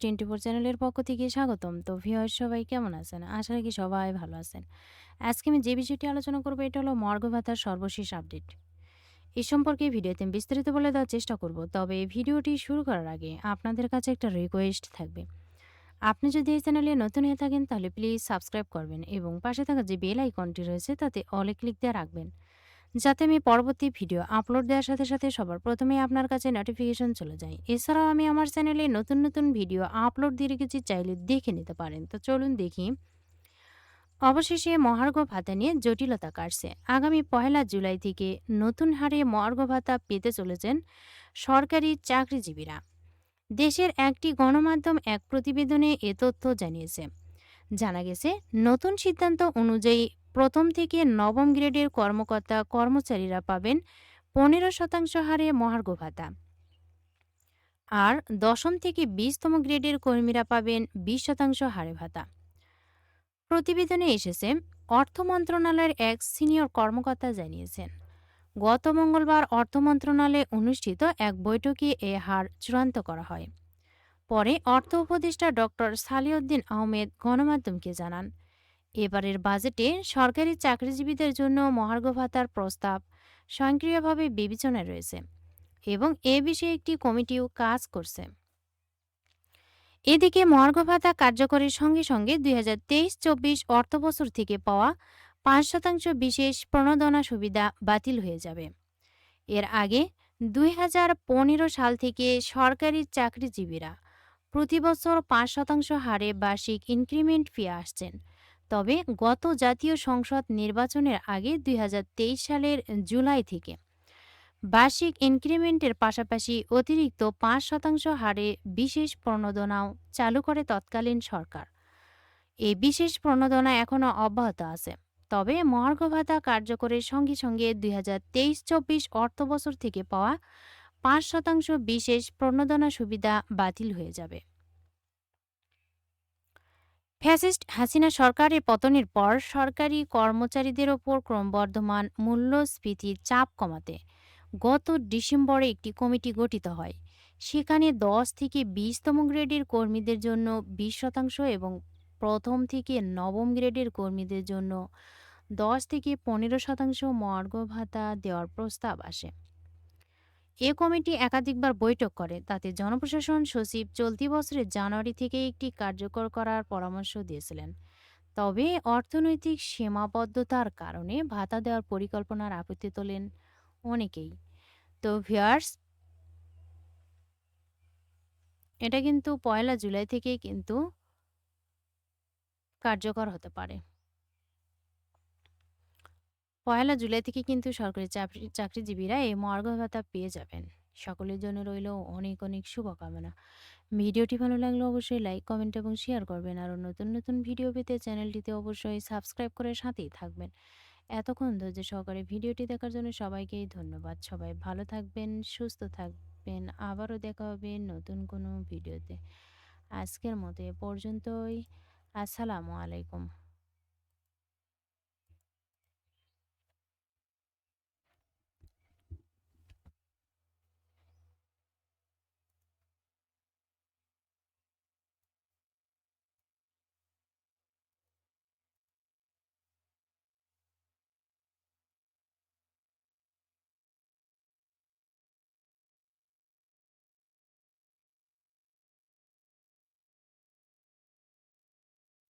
Twenty four চ্যানেলের পক্ষ থেকে স্বাগতম। তো ভিউয়ার সবাই কেমন আছেন? আশা রাখি সবাই ভালো আছেন। আজকে আমি যে বিষয়টি আলোচনা করব, এটা হলো মর্গ ভাতার সর্বশেষ আপডেট। এ সম্পর্কে ভিডিওতে আমি বিস্তারিত বলে দেওয়ার চেষ্টা করব, তবে ভিডিওটি শুরু করার আগে আপনাদের কাছে একটা রিকোয়েস্ট থাকবে। আপনি যদি এই চ্যানেলে নতুন হয়ে থাকেন, তাহলে প্লিজ সাবস্ক্রাইব করবেন এবং পাশে থাকা যে বেল আইকনটি রয়েছে, তাতে অলে ক্লিক দিয়ে রাখবেন। যাতে আমি পরবর্তী ভিডিও আপলোড দেওয়ার সাথে সাথে সবার প্রথমেই আপনার কাছে নোটিফিকেশন চলে যায়। এছাড়াও আমি আমার চ্যানেলে নতুন নতুন ভিডিও আপলোড দিয়ে রেখেছি, চাইলে দেখে নিতে পারেন। তো চলুন দেখি। অবশেষে মহার্ঘ ভাতা নিয়ে জটিলতা কাটছে। আগামী পহেলা জুলাই থেকে নতুন হারে মহার্ঘ ভাতা পেতে চলেছেন সরকারি চাকরিজীবীরা। দেশের একটি গণমাধ্যম এক প্রতিবেদনে এ তথ্য জানিয়েছে। জানা গেছে, নতুন সিদ্ধান্ত অনুযায়ী প্রথম থেকে নবম গ্রেডের কর্মকর্তা কর্মচারীরা পাবেন পনেরো শতাংশ হারে মহার্ঘ ভাতা। আর দশম থেকে বিশতম গ্রেডের কর্মীরা পাবেন বিশ শতাংশ হারে ভাতা। প্রতিবেদনে এসেছে, অর্থ মন্ত্রণালয়ের এক সিনিয়র কর্মকর্তা জানিয়েছেন, গত মঙ্গলবার অর্থ মন্ত্রণালয়ে অনুষ্ঠিত এক বৈঠকে এ হার চূড়ান্ত করা হয়। পরে অর্থ উপদেষ্টা ডক্টর সালিউদ্দিন আহমেদ গণমাধ্যমকে জানান এবারের বাজেটে সরকারি চাকরিজীবীদের জন্য মহার্ঘ ভাতার প্রস্তাব স্বয়ংক্রিয়ভাবে বিবেচনায় রয়েছে এবং এ বিষয়ে একটি কমিটিও কাজ করছে। এদিকে মহার্ঘ ভাতা কার্যকরের সঙ্গে সঙ্গে দুই হাজার তেইশ চব্বিশ অর্থবছর থেকে পাওয়া পাঁচ শতাংশ বিশেষ প্রণোদনা সুবিধা বাতিল হয়ে যাবে। এর আগে দুই হাজার পনেরো সাল থেকে সরকারি চাকরিজীবীরা প্রতি বছর পাঁচ শতাংশ হারে বার্ষিক ইনক্রিমেন্ট পেয়ে আসছেন। তবে গত জাতীয় সংসদ নির্বাচনের আগে দুই হাজার তেইশ সালের জুলাই থেকে বার্ষিক ইনক্রিমেন্টের পাশাপাশি অতিরিক্ত পাঁচ শতাংশ হারে বিশেষ প্রণোদনাও চালু করে তৎকালীন সরকার। এই বিশেষ প্রণোদনা এখনও অব্যাহত আছে। তবে মহার্ঘ ভাতা কার্যকরের সঙ্গে সঙ্গে দুই হাজার তেইশ চব্বিশ অর্থবছর থেকে পাওয়া পাঁচ শতাংশ বিশেষ প্রণোদনা সুবিধা বাতিল হয়ে যাবে। ফ্যাসিস্ট হাসিনা সরকারের পতনের পর সরকারি কর্মচারীদের ওপর ক্রমবর্ধমান মূল্যস্ফীতির চাপ কমাতে গত ডিসেম্বরে একটি কমিটি গঠিত হয়। সেখানে দশ থেকে বিশতম গ্রেডের কর্মীদের জন্য বিশ শতাংশ এবং প্রথম থেকে নবম গ্রেডের কর্মীদের জন্য দশ থেকে পনেরো শতাংশ মর্গ ভাতা দেওয়ার প্রস্তাব আসে। এ কমিটি একাধিকবার বৈঠক করে। তাতে জনপ্রশাসন সচিব চলতি বছরের জানুয়ারি থেকে একটি কার্যকর করার পরামর্শ দিয়েছিলেন। তবে অর্থনৈতিক সীমাবদ্ধতার কারণে ভাতা দেওয়ার পরিকল্পনার আপত্তি তোলেন অনেকেই। তো ভিয়ার্স এটা কিন্তু পয়লা জুলাই থেকেই কিন্তু কার্যকর হতে পারে। পয়লা জুলাই থেকে কিন্তু সরকারি চাকরি চাকরিজীবীরা এই মর্গ ভাতা পেয়ে যাবেন। সকলের জন্য রইল অনেক অনেক শুভকামনা। ভিডিওটি ভালো লাগলে অবশ্যই লাইক, কমেন্ট এবং শেয়ার করবেন। আর নতুন নতুন ভিডিও পেতে চ্যানেলটিতে অবশ্যই সাবস্ক্রাইব করে সাথেই থাকবেন। এতক্ষণ ধৈর্য সহকারে ভিডিওটি দেখার জন্য সবাইকেই ধন্যবাদ। সবাই ভালো থাকবেন, সুস্থ থাকবেন। আবারও দেখা হবে নতুন কোনো ভিডিওতে। আজকের মতো এ পর্যন্তই। আসসালামু আলাইকুম।